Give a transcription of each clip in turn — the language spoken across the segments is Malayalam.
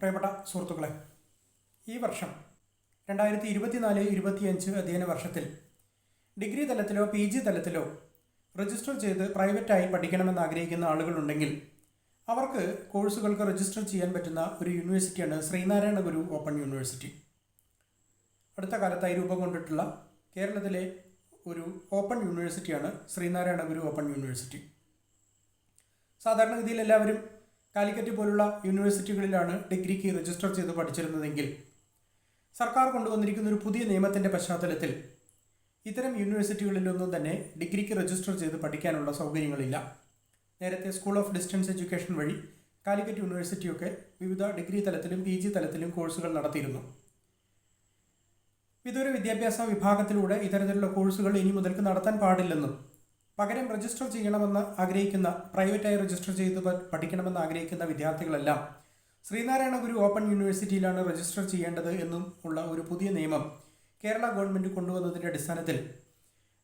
പ്രിയപ്പെട്ട സുഹൃത്തുക്കളെ ഈ വർഷം രണ്ടായിരത്തി ഇരുപത്തിനാല് ഇരുപത്തിയഞ്ച് അധ്യയന വർഷത്തിൽ ഡിഗ്രി തലത്തിലോ പി ജി തലത്തിലോ രജിസ്റ്റർ ചെയ്ത് പ്രൈവറ്റായി പഠിക്കണമെന്ന് ആഗ്രഹിക്കുന്ന ആളുകളുണ്ടെങ്കിൽ അവർക്ക് കോഴ്സുകൾക്ക് രജിസ്റ്റർ ചെയ്യാൻ പറ്റുന്ന ഒരു യൂണിവേഴ്സിറ്റിയാണ് ശ്രീനാരായണ ഗുരു ഓപ്പൺ യൂണിവേഴ്സിറ്റി. അടുത്ത കാലത്തായി രൂപം കൊണ്ടിട്ടുള്ള കേരളത്തിലെ ഒരു ഓപ്പൺ യൂണിവേഴ്സിറ്റിയാണ് ശ്രീനാരായണ ഗുരു ഓപ്പൺ യൂണിവേഴ്സിറ്റി. സാധാരണഗതിയിൽ എല്ലാവരും കാലിക്കറ്റ് പോലുള്ള യൂണിവേഴ്സിറ്റികളിലാണ് ഡിഗ്രിക്ക് രജിസ്റ്റർ ചെയ്ത് പഠിച്ചിരുന്നതെങ്കിൽ സർക്കാർ കൊണ്ടുവന്നിരിക്കുന്ന ഒരു പുതിയ നിയമത്തിന്റെ പശ്ചാത്തലത്തിൽ ഇത്തരം യൂണിവേഴ്സിറ്റികളിലൊന്നും തന്നെ ഡിഗ്രിക്ക് രജിസ്റ്റർ ചെയ്ത് പഠിക്കാനുള്ള സൗകര്യങ്ങളില്ല. നേരത്തെ സ്കൂൾ ഓഫ് ഡിസ്റ്റൻസ് എഡ്യൂക്കേഷൻ വഴി കാലിക്കറ്റ് യൂണിവേഴ്സിറ്റിയൊക്കെ വിവിധ ഡിഗ്രി തലത്തിലും പി ജി തലത്തിലും കോഴ്സുകൾ നടത്തിയിരുന്നു. വിദൂര വിദ്യാഭ്യാസ വിഭാഗത്തിലൂടെ ഇത്തരത്തിലുള്ള കോഴ്സുകൾ ഇനി മുതൽക്ക് നടത്താൻ പാടില്ലെന്നും പകരം രജിസ്റ്റർ ചെയ്യണമെന്ന് ആഗ്രഹിക്കുന്ന പ്രൈവറ്റായി രജിസ്റ്റർ ചെയ്ത് പഠിക്കണമെന്ന് ആഗ്രഹിക്കുന്ന വിദ്യാർത്ഥികളെല്ലാം ശ്രീനാരായണ ഗുരു ഓപ്പൺ യൂണിവേഴ്സിറ്റിയിലാണ് രജിസ്റ്റർ ചെയ്യേണ്ടത് എന്നും ഉള്ള ഒരു പുതിയ നിയമം കേരള ഗവൺമെന്റ് കൊണ്ടുവന്നതിന്റെ അടിസ്ഥാനത്തിൽ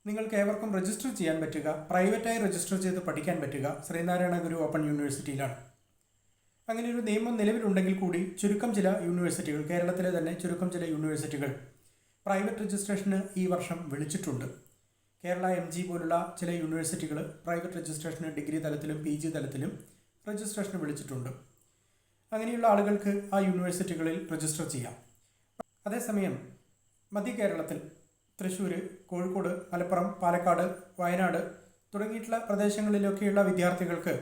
നിങ്ങൾക്ക് ഏവർക്കും രജിസ്റ്റർ ചെയ്യാൻ പറ്റുക പ്രൈവറ്റായി രജിസ്റ്റർ ചെയ്ത് പഠിക്കാൻ പറ്റുക ശ്രീനാരായണ ഗുരു ഓപ്പൺ യൂണിവേഴ്സിറ്റിയിലാണ് അങ്ങനെ ഒരു നിയമം നിലവിലുണ്ടെങ്കിൽ കൂടി ചുരുക്കം ചില യൂണിവേഴ്സിറ്റികൾ കേരളത്തിലെ തന്നെ ചുരുക്കം ചില യൂണിവേഴ്സിറ്റികൾ പ്രൈവറ്റ് രജിസ്ട്രേഷന് ഈ വർഷം വിളിച്ചിട്ടുണ്ട്. കേരള എം ജി പോലുള്ള ചില യൂണിവേഴ്സിറ്റികൾ പ്രൈവറ്റ് രജിസ്ട്രേഷന് ഡിഗ്രി തലത്തിലും പി ജി തലത്തിലും രജിസ്ട്രേഷന് വിളിച്ചിട്ടുണ്ട്. അങ്ങനെയുള്ള ആളുകൾക്ക് ആ യൂണിവേഴ്സിറ്റികളിൽ രജിസ്റ്റർ ചെയ്യാം. അതേസമയം മധ്യ കേരളത്തിൽ തൃശ്ശൂർ കോഴിക്കോട് മലപ്പുറം പാലക്കാട് വയനാട് തുടങ്ങിയിട്ടുള്ള പ്രദേശങ്ങളിലൊക്കെയുള്ള വിദ്യാർത്ഥികൾക്ക്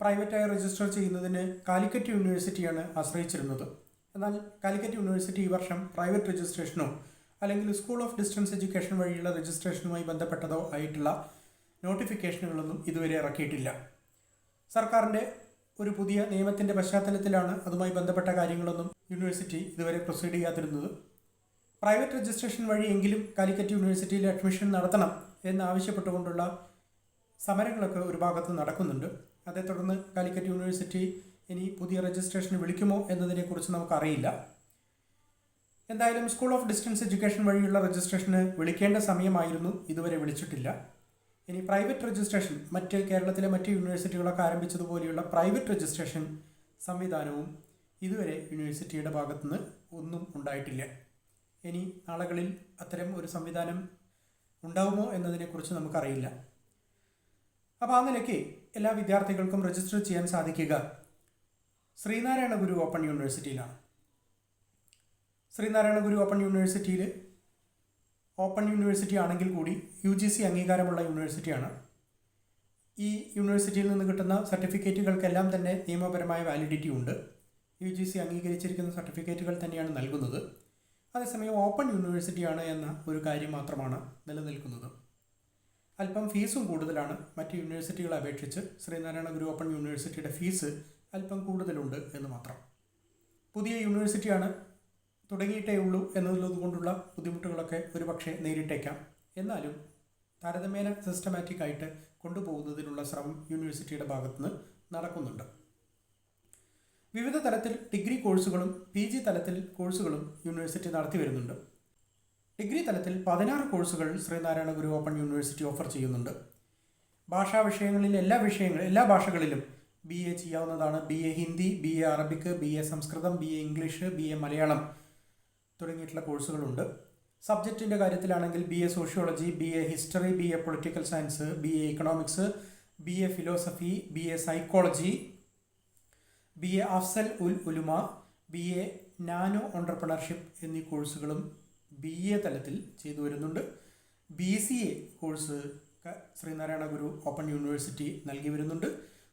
പ്രൈവറ്റായി രജിസ്റ്റർ ചെയ്യുന്നതിന് കാലിക്കറ്റ് യൂണിവേഴ്സിറ്റിയാണ് ആശ്രയിച്ചിരുന്നത്. എന്നാൽ കാലിക്കറ്റ് യൂണിവേഴ്സിറ്റി ഈ വർഷം പ്രൈവറ്റ് രജിസ്ട്രേഷനോ അല്ലെങ്കിൽ സ്കൂൾ ഓഫ് ഡിസ്റ്റൻസ് എഡ്യൂക്കേഷൻ വഴിയുള്ള രജിസ്ട്രേഷനുമായി ബന്ധപ്പെട്ടതോ ആയിട്ടുള്ള നോട്ടിഫിക്കേഷനുകളൊന്നും ഇതുവരെ ഇറക്കിയിട്ടില്ല. സർക്കാരിന്റെ ഒരു പുതിയ നിയമത്തിന്റെ പശ്ചാത്തലത്തിലാണ് അതുമായി ബന്ധപ്പെട്ട കാര്യങ്ങളൊന്നും യൂണിവേഴ്സിറ്റി ഇതുവരെ പ്രൊസീഡ് ചെയ്യാതിരുന്നത്. പ്രൈവറ്റ് രജിസ്ട്രേഷൻ വഴിയെങ്കിലും കാലിക്കറ്റ് യൂണിവേഴ്സിറ്റിയിൽ അഡ്മിഷൻ നടത്തണം എന്നാവശ്യപ്പെട്ടുകൊണ്ടുള്ള സമരങ്ങളൊക്കെ ഒരു ഭാഗത്ത് നടക്കുന്നുണ്ട്. അതേ തുടർന്ന് കാലിക്കറ്റ് യൂണിവേഴ്സിറ്റി ഇനി പുതിയ രജിസ്ട്രേഷൻ വിളിക്കുമോ എന്നതിനെക്കുറിച്ച് നമുക്കറിയില്ല. എന്തായാലും സ്കൂൾ ഓഫ് ഡിസ്റ്റൻസ് എഡ്യൂക്കേഷൻ വഴിയുള്ള രജിസ്ട്രേഷന് വിളിക്കേണ്ട സമയമായിരുന്നു. ഇതുവരെ വിളിച്ചിട്ടില്ല. ഇനി പ്രൈവറ്റ് രജിസ്ട്രേഷൻ മറ്റ് കേരളത്തിലെ മറ്റ് യൂണിവേഴ്സിറ്റികളൊക്കെ ആരംഭിച്ചതുപോലെയുള്ള പ്രൈവറ്റ് രജിസ്ട്രേഷൻ സംവിധാനവും ഇതുവരെ യൂണിവേഴ്സിറ്റിയുടെ ഭാഗത്തുനിന്ന് ഒന്നും ഉണ്ടായിട്ടില്ല. ഇനി നാളുകളിൽ അത്തരം ഒരു സംവിധാനം ഉണ്ടാവുമോ എന്നതിനെക്കുറിച്ച് നമുക്കറിയില്ല. അപ്പോൾ ആ നിലയ്ക്ക് എല്ലാ വിദ്യാർത്ഥികൾക്കും രജിസ്റ്റർ ചെയ്യാൻ സാധിക്കുക. ശ്രീനാരായണ ഗുരു ഓപ്പൺ യൂണിവേഴ്സിറ്റിയിലാണ് ശ്രീനാരായണ ഗുരു ഓപ്പൺ യൂണിവേഴ്സിറ്റിയിൽ ഓപ്പൺ യൂണിവേഴ്സിറ്റി ആണെങ്കിൽ കൂടി യു ജി സി അംഗീകാരമുള്ള യൂണിവേഴ്സിറ്റിയാണ്. ഈ യൂണിവേഴ്സിറ്റിയിൽ നിന്ന് കിട്ടുന്ന സർട്ടിഫിക്കറ്റുകൾക്കെല്ലാം തന്നെ നിയമപരമായ വാലിഡിറ്റി ഉണ്ട്. യു ജി സി അംഗീകരിച്ചിരിക്കുന്ന സർട്ടിഫിക്കറ്റുകൾ തന്നെയാണ് നൽകുന്നത്. അതേസമയം ഓപ്പൺ യൂണിവേഴ്സിറ്റിയാണ് എന്ന ഒരു കാര്യം മാത്രമാണ് നിലനിൽക്കുന്നത്. അല്പം ഫീസും കൂടുതലാണ്. മറ്റ് യൂണിവേഴ്സിറ്റികളെ അപേക്ഷിച്ച് ശ്രീനാരായണ ഗുരു ഓപ്പൺ യൂണിവേഴ്സിറ്റിയുടെ ഫീസ് അല്പം കൂടുതലുണ്ട് എന്ന് മാത്രം. പുതിയ യൂണിവേഴ്സിറ്റിയാണ് തുടങ്ങിയിട്ടേ ഉള്ളൂ എന്നുള്ളത് കൊണ്ടുള്ള ബുദ്ധിമുട്ടുകളൊക്കെ ഒരുപക്ഷെ നേരിട്ടേക്കാം. എന്നാലും താരതമ്യേന സിസ്റ്റമാറ്റിക് ആയിട്ട് കൊണ്ടുപോകുന്നതിനുള്ള ശ്രമം യൂണിവേഴ്സിറ്റിയുടെ ഭാഗത്തുനിന്ന് നടക്കുന്നുണ്ട്. വിവിധ തലത്തിൽ ഡിഗ്രി കോഴ്സുകളും പി ജി തലത്തിൽ കോഴ്സുകളും യൂണിവേഴ്സിറ്റി നടത്തി വരുന്നുണ്ട്. ഡിഗ്രി തലത്തിൽ പതിനാറ് കോഴ്സുകൾ Sreenarayana Guru open university offer ചെയ്യുന്നുണ്ട്. ഭാഷാ വിഷയങ്ങളിൽ എല്ലാ വിഷയങ്ങളും എല്ലാ ഭാഷകളിലും ബി എ ചെയ്യാവുന്നതാണ്. B A Hindi B A Arabic B A Sanskrit B A English B A Malayalam തുടങ്ങിയിട്ടുള്ള കോഴ്സുകളുണ്ട് സബ്ജക്റ്റിന്റെ കാര്യത്തിലാണെങ്കിൽ B A sociology B A history B A political science B A economics B A philosophy B A psychology B A Afzal ul Ulama B A nano entrepreneurship എന്നീ കോഴ്സുകളും ബി എ തലത്തിൽ ചെയ്തു വരുന്നുണ്ട് B C A course Sreenarayana Guru open university നൽകി വരുന്നുണ്ട്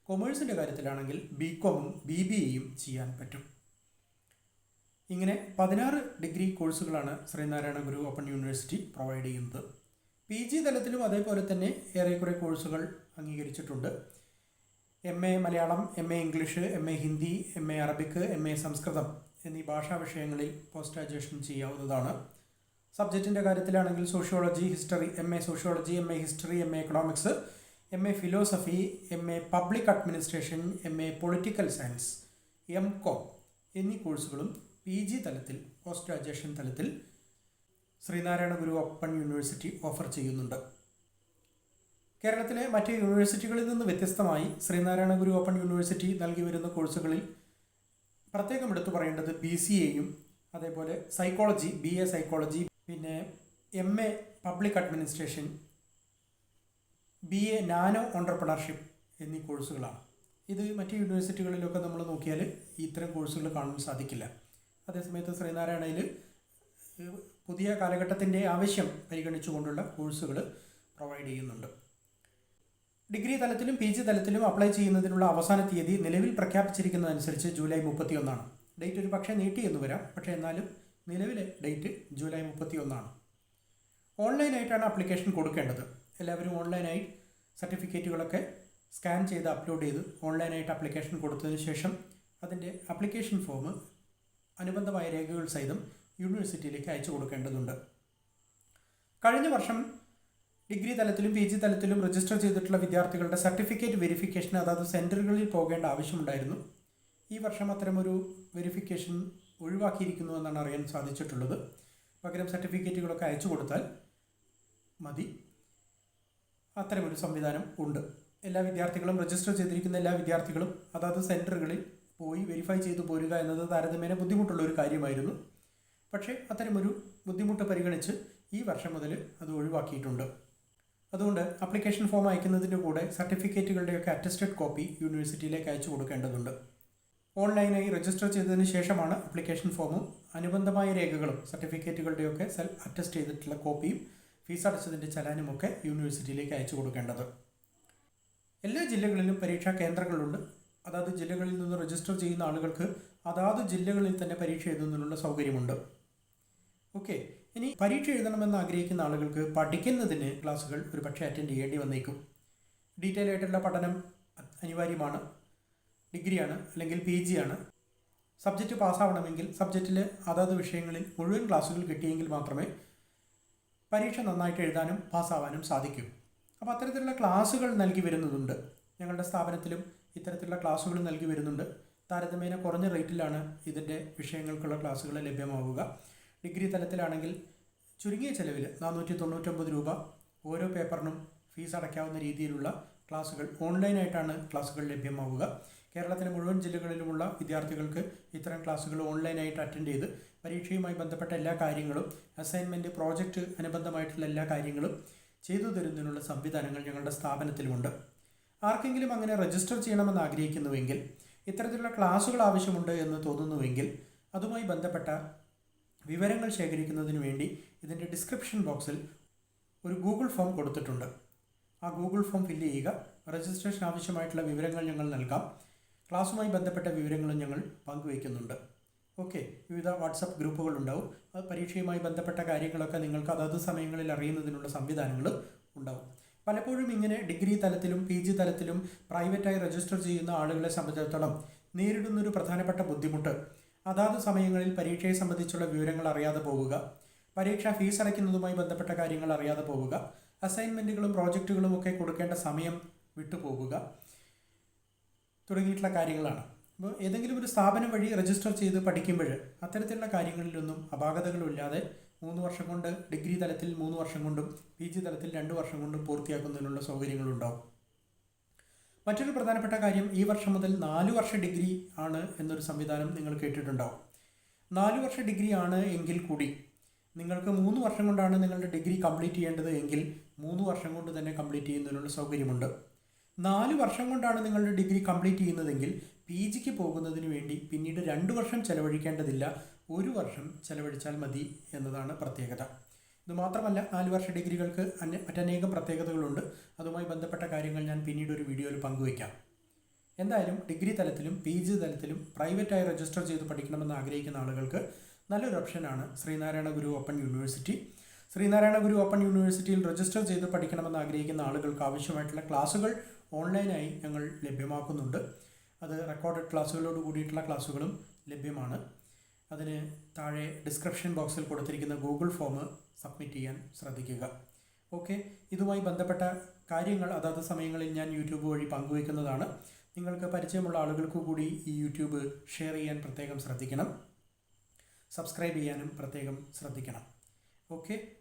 കൊമേഴ്സിന്റെ കാര്യത്തിലാണെങ്കിൽ ബി കോമും ബി ബി എയും ചെയ്യാൻ പറ്റും ഇങ്ങനെ പതിനാറ് ഡിഗ്രി കോഴ്സുകളാണ് Sreenarayana Guru open university provide ചെയ്യുന്നത് പി ജി തലത്തിലും അതേപോലെ തന്നെ ഏറെക്കുറെ കോഴ്സുകൾ അംഗീകരിച്ചിട്ടുണ്ട് M A Malayalam M A English M A Hindi M A Arabic M A സംസ്കൃതം എന്നീ ഭാഷാ വിഷയങ്ങളിൽ പോസ്റ്റ് ഗ്രാജുവേഷൻ ചെയ്യാവുന്നതാണ് സബ്ജക്റ്റിന്റെ കാര്യത്തിലാണെങ്കിൽ sociology history M A sociology M A history M A economics M A philosophy M A public administration M A political science M com എന്നീ കോഴ്സുകളും പി ജി തലത്തിൽ പോസ്റ്റ് ഗ്രാജുവേഷൻ തലത്തിൽ Sreenarayana Guru open university offer ചെയ്യുന്നുണ്ട്. കേരളത്തിലെ മറ്റ് യൂണിവേഴ്സിറ്റികളിൽ നിന്ന് വ്യത്യസ്തമായി ശ്രീനാരായണ ഗുരു ഓപ്പൺ യൂണിവേഴ്സിറ്റി നൽകി വരുന്ന കോഴ്സുകളിൽ പ്രത്യേകം എടുത്തു പറയേണ്ടത് ബി സി എയും അതേപോലെ സൈക്കോളജി ബി എ സൈക്കോളജി പിന്നെ M A public administration B A nano entrepreneurship എന്നീ കോഴ്സുകളാണ്. ഇത് മറ്റ് യൂണിവേഴ്സിറ്റികളിലൊക്കെ നമ്മൾ നോക്കിയാൽ ഇത്തരം കോഴ്സുകൾ കാണാൻ സാധിക്കില്ല. അതേസമയത്ത് ശ്രീനാരായണയിൽ പുതിയ കാലഘട്ടത്തിന്റെ ആവശ്യം പരിഗണിച്ചുകൊണ്ടുള്ള കോഴ്സുകൾ പ്രൊവൈഡ് ചെയ്യുന്നുണ്ട്. ഡിഗ്രി തലത്തിലും പി ജി തലത്തിലും അപ്ലൈ ചെയ്യുന്നതിനുള്ള അവസാന തീയതി നിലവിൽ പ്രഖ്യാപിച്ചിരിക്കുന്നതനുസരിച്ച് ജൂലൈ മുപ്പത്തി ഒന്നാണ് ഡേറ്റ് ഒരു പക്ഷേ നീട്ടി എന്ന് വരാം പക്ഷേ എന്നാലും നിലവിലെ ഡേറ്റ് ജൂലൈ മുപ്പത്തി ഒന്നാണ് ഓൺലൈനായിട്ടാണ് അപ്ലിക്കേഷൻ കൊടുക്കേണ്ടത്. എല്ലാവരും ഓൺലൈനായി സർട്ടിഫിക്കറ്റുകളൊക്കെ സ്കാൻ ചെയ്ത് അപ്ലോഡ് ചെയ്ത് ഓൺലൈനായിട്ട് അപ്ലിക്കേഷൻ കൊടുത്തതിന് ശേഷം അതിന്റെ അപ്ലിക്കേഷൻ ഫോം അനുബന്ധമായ രേഖകൾ സഹിതം യൂണിവേഴ്സിറ്റിയിലേക്ക് അയച്ചു കൊടുക്കേണ്ടതുണ്ട്. കഴിഞ്ഞ വർഷം ഡിഗ്രി തലത്തിലും പി ജി തലത്തിലും രജിസ്റ്റർ ചെയ്തിട്ടുള്ള വിദ്യാർത്ഥികളുടെ സർട്ടിഫിക്കറ്റ് വെരിഫിക്കേഷൻ അതായത് സെന്ററുകളിൽ പോകേണ്ട ആവശ്യമുണ്ടായിരുന്നു. ഈ വർഷം അത്തരമൊരു വെരിഫിക്കേഷൻ ഒഴിവാക്കിയിരിക്കുന്നു എന്നാണ് അറിയാൻ സാധിച്ചിട്ടുള്ളത്. പകരം സർട്ടിഫിക്കറ്റുകളൊക്കെ അയച്ചു കൊടുത്താൽ മതി. അത്തരമൊരു സംവിധാനം ഉണ്ട്. എല്ലാ വിദ്യാർത്ഥികളും രജിസ്റ്റർ ചെയ്തിരിക്കുന്ന എല്ലാ വിദ്യാർത്ഥികളും അതാത് സെന്ററുകളിൽ പോയി വെരിഫൈ ചെയ്തു പോരുക എന്നത് താരതമ്യേന ബുദ്ധിമുട്ടുള്ള ഒരു കാര്യമായിരുന്നു. പക്ഷേ അത്തരമൊരു ബുദ്ധിമുട്ട് പരിഗണിച്ച് ഈ വർഷം മുതൽ അത് ഒഴിവാക്കിയിട്ടുണ്ട്. അതുകൊണ്ട് ആപ്ലിക്കേഷൻ ഫോം അയക്കുന്നതിന്റെ കൂടെ സർട്ടിഫിക്കറ്റുകളുടെയൊക്കെ അറ്റസ്റ്റഡ് കോപ്പി യൂണിവേഴ്സിറ്റിയിലേക്ക് അയച്ചു കൊടുക്കേണ്ടതുണ്ട്. ഓൺലൈനായി രജിസ്റ്റർ ചെയ്തതിന് ശേഷമാണ് ആപ്ലിക്കേഷൻ ഫോമും അനുബന്ധമായ രേഖകളും സർട്ടിഫിക്കറ്റുകളുടെയൊക്കെ സെൽ അറ്റസ്റ്റ് ചെയ്തിട്ടുള്ള കോപ്പിയും ഫീസ് അടച്ചതിന്റെ ചലാനുമൊക്കെ യൂണിവേഴ്സിറ്റിയിലേക്ക് അയച്ചു കൊടുക്കേണ്ടത്. എല്ലാ ജില്ലകളിലും പരീക്ഷാ കേന്ദ്രങ്ങളുണ്ട്. അതാത് ജില്ലകളിൽ നിന്ന് രജിസ്റ്റർ ചെയ്യുന്ന ആളുകൾക്ക് അതാത് ജില്ലകളിൽ തന്നെ പരീക്ഷ എഴുതുന്നതിനുള്ള സൗകര്യമുണ്ട്. ഓക്കെ ഇനി പരീക്ഷ എഴുതണമെന്ന് ആഗ്രഹിക്കുന്ന ആളുകൾക്ക് പഠിക്കുന്നതിന് ക്ലാസ്സുകൾ ഒരു പക്ഷേ അറ്റൻഡ് ചെയ്യേണ്ടി വന്നേക്കും. ഡീറ്റെയിൽ ആയിട്ടുള്ള പഠനം അനിവാര്യമാണ്. ഡിഗ്രിയാണ് അല്ലെങ്കിൽ പി ജി ആണ്. സബ്ജക്റ്റ് പാസ്സാവണമെങ്കിൽ സബ്ജക്റ്റിൽ അതാത് വിഷയങ്ങളിൽ മുഴുവൻ ക്ലാസ്സുകൾ കിട്ടിയെങ്കിൽ മാത്രമേ പരീക്ഷ നന്നായിട്ട് എഴുതാനും പാസ്സാവാനും സാധിക്കൂ. അപ്പോൾ അത്തരത്തിലുള്ള ക്ലാസ്സുകൾ നൽകി വരുന്നതുണ്ട്. ഞങ്ങളുടെ സ്ഥാപനത്തിലും ഇത്തരത്തിലുള്ള ക്ലാസ്സുകൾ നൽകി വരുന്നുണ്ട്. താരതമ്യേന കുറഞ്ഞ റേറ്റിലാണ് ഇതിന്റെ വിഷയങ്ങൾക്കുള്ള ക്ലാസ്സുകൾ ലഭ്യമാവുക. ഡിഗ്രി തലത്തിലാണെങ്കിൽ ചുരുങ്ങിയ ചെലവിൽ നാനൂറ്റി തൊണ്ണൂറ്റൊമ്പത് രൂപ ഓരോ പേപ്പറിനും ഫീസ് അടയ്ക്കാവുന്ന രീതിയിലുള്ള ക്ലാസ്സുകൾ ഓൺലൈനായിട്ടാണ് ക്ലാസ്സുകൾ ലഭ്യമാവുക. കേരളത്തിലെ മുഴുവൻ ജില്ലകളിലുമുള്ള വിദ്യാർത്ഥികൾക്ക് ഇത്തരം ക്ലാസ്സുകൾ ഓൺലൈനായിട്ട് അറ്റൻഡ് ചെയ്ത് പരീക്ഷയുമായി ബന്ധപ്പെട്ട എല്ലാ കാര്യങ്ങളും അസൈൻമെന്റ് പ്രോജക്റ്റ് അനുബന്ധമായിട്ടുള്ള എല്ലാ കാര്യങ്ങളും ചെയ്തു തരുന്നതിനുള്ള സംവിധാനങ്ങൾ ഞങ്ങളുടെ സ്ഥാപനത്തിലുമുണ്ട്. ആർക്കെങ്കിലും അങ്ങനെ രജിസ്റ്റർ ചെയ്യണമെന്ന് ആഗ്രഹിക്കുന്നുവെങ്കിൽ ഇത്തരത്തിലുള്ള ക്ലാസുകൾ ആവശ്യമുണ്ട് എന്ന് തോന്നുന്നുവെങ്കിൽ അതുമായി ബന്ധപ്പെട്ട വിവരങ്ങൾ ശേഖരിക്കുന്നതിന് വേണ്ടി ഇതിന്റെ ഡിസ്ക്രിപ്ഷൻ ബോക്സിൽ ഒരു ഗൂഗിൾ ഫോം കൊടുത്തിട്ടുണ്ട്. ആ ഗൂഗിൾ ഫോം ഫില്ല് ചെയ്യുക. രജിസ്ട്രേഷൻ ആവശ്യമായിട്ടുള്ള വിവരങ്ങൾ ഞങ്ങൾ നൽകാം. ക്ലാസ്സുമായി ബന്ധപ്പെട്ട വിവരങ്ങളും ഞങ്ങൾ പങ്കുവയ്ക്കുന്നുണ്ട്. ഓക്കെ വിവിധ വാട്സപ്പ് ഗ്രൂപ്പുകൾ ഉണ്ടാവും. അത് പരീക്ഷയുമായി ബന്ധപ്പെട്ട കാര്യങ്ങളൊക്കെ നിങ്ങൾക്ക് അതത് സമയങ്ങളിൽ അറിയുന്നതിനുള്ള സംവിധാനങ്ങൾ ഉണ്ടാവും. പലപ്പോഴും ഇങ്ങനെ ഡിഗ്രി തലത്തിലും പി ജി തലത്തിലും പ്രൈവറ്റായി രജിസ്റ്റർ ചെയ്യുന്ന ആളുകളെ സംബന്ധിച്ചിടത്തോളം നേരിടുന്നൊരു പ്രധാനപ്പെട്ട ബുദ്ധിമുട്ട്. അതാത് സമയങ്ങളിൽ പരീക്ഷയെ സംബന്ധിച്ചുള്ള വിവരങ്ങൾ അറിയാതെ പോവുക പരീക്ഷാ ഫീസ് അടയ്ക്കുന്നതുമായി ബന്ധപ്പെട്ട കാര്യങ്ങൾ അറിയാതെ പോവുക അസൈൻമെന്റുകളും പ്രോജക്റ്റുകളും ഒക്കെ കൊടുക്കേണ്ട സമയം വിട്ടുപോകുക തുടങ്ങിയിട്ടുള്ള കാര്യങ്ങളാണ്. അപ്പോൾ ഏതെങ്കിലും ഒരു സ്ഥാപനം വഴി രജിസ്റ്റർ ചെയ്ത് പഠിക്കുമ്പോൾ അത്തരത്തിലുള്ള കാര്യങ്ങളിലൊന്നും അപാകതകളുമില്ലാതെ മൂന്ന് വർഷം കൊണ്ട് ഡിഗ്രി തലത്തിൽ മൂന്ന് വർഷം കൊണ്ടും പി ജി തലത്തിൽ രണ്ട് വർഷം കൊണ്ടും പൂർത്തിയാക്കുന്നതിനുള്ള സൗകര്യങ്ങളുണ്ടാവും. മറ്റൊരു പ്രധാനപ്പെട്ട കാര്യം ഈ വർഷം മുതൽ നാല് വർഷ ഡിഗ്രി ആണ് എന്നൊരു സംവിധാനം നിങ്ങൾ കേട്ടിട്ടുണ്ടാവും. നാല് വർഷ ഡിഗ്രി ആണ് എങ്കിൽ കൂടി നിങ്ങൾക്ക് മൂന്ന് വർഷം കൊണ്ടാണ് നിങ്ങളുടെ ഡിഗ്രി കംപ്ലീറ്റ് ചെയ്യേണ്ടത് എങ്കിൽ മൂന്ന് വർഷം കൊണ്ട് തന്നെ കംപ്ലീറ്റ് ചെയ്യുന്നതിനുള്ള സൗകര്യമുണ്ട്. നാല് വർഷം കൊണ്ടാണ് നിങ്ങളുടെ ഡിഗ്രി കംപ്ലീറ്റ് ചെയ്യുന്നതെങ്കിൽ പി ജിക്ക് പോകുന്നതിന് വേണ്ടി പിന്നീട് രണ്ട് വർഷം ചെലവഴിക്കേണ്ടതില്ല. ഒരു വർഷം ചെലവഴിച്ചാൽ മതി എന്നതാണ് പ്രത്യേകത. ഇത് മാത്രമല്ല നാല് വർഷ ഡിഗ്രികൾക്ക് അന്യ മറ്റനേകം പ്രത്യേകതകളുണ്ട്. അതുമായി ബന്ധപ്പെട്ട കാര്യങ്ങൾ ഞാൻ പിന്നീട് ഒരു വീഡിയോയിൽ പങ്കുവയ്ക്കാം. എന്തായാലും ഡിഗ്രി തലത്തിലും പി ജി തലത്തിലും പ്രൈവറ്റായി രജിസ്റ്റർ ചെയ്ത് പഠിക്കണമെന്ന് ആഗ്രഹിക്കുന്ന ആളുകൾക്ക് നല്ലൊരു ഓപ്ഷനാണ് Sreenarayana Guru open university. Sreenarayana Guru open യൂണിവേഴ്സിറ്റിയിൽ രജിസ്റ്റർ ചെയ്ത് പഠിക്കണമെന്ന് ആഗ്രഹിക്കുന്ന ആളുകൾക്ക് ആവശ്യമായിട്ടുള്ള ക്ലാസ്സുകൾ ഓൺലൈനായി ഞങ്ങൾ ലഭ്യമാക്കുന്നുണ്ട്. അത് റെക്കോർഡഡ് ക്ലാസ്സുകളോട് കൂടിയിട്ടുള്ള ക്ലാസ്സുകളും ലഭ്യമാണ്. അതിന് താഴെ ഡിസ്ക്രിപ്ഷൻ ബോക്സിൽ കൊടുത്തിരിക്കുന്ന ഗൂഗിൾ ഫോം സബ്മിറ്റ് ചെയ്യാൻ ശ്രദ്ധിക്കുക. ഓക്കെ ഇതുമായി ബന്ധപ്പെട്ട കാര്യങ്ങൾ അതാത് സമയങ്ങളിൽ ഞാൻ യൂട്യൂബ് വഴി പങ്കുവയ്ക്കുന്നതാണ്. നിങ്ങൾക്ക് പരിചയമുള്ള ആളുകൾക്ക് കൂടി ഈ യൂട്യൂബ് ഷെയർ ചെയ്യാൻ പ്രത്യേകം ശ്രദ്ധിക്കണം. സബ്സ്ക്രൈബ് ചെയ്യാനും പ്രത്യേകം ശ്രദ്ധിക്കണം. ഓക്കെ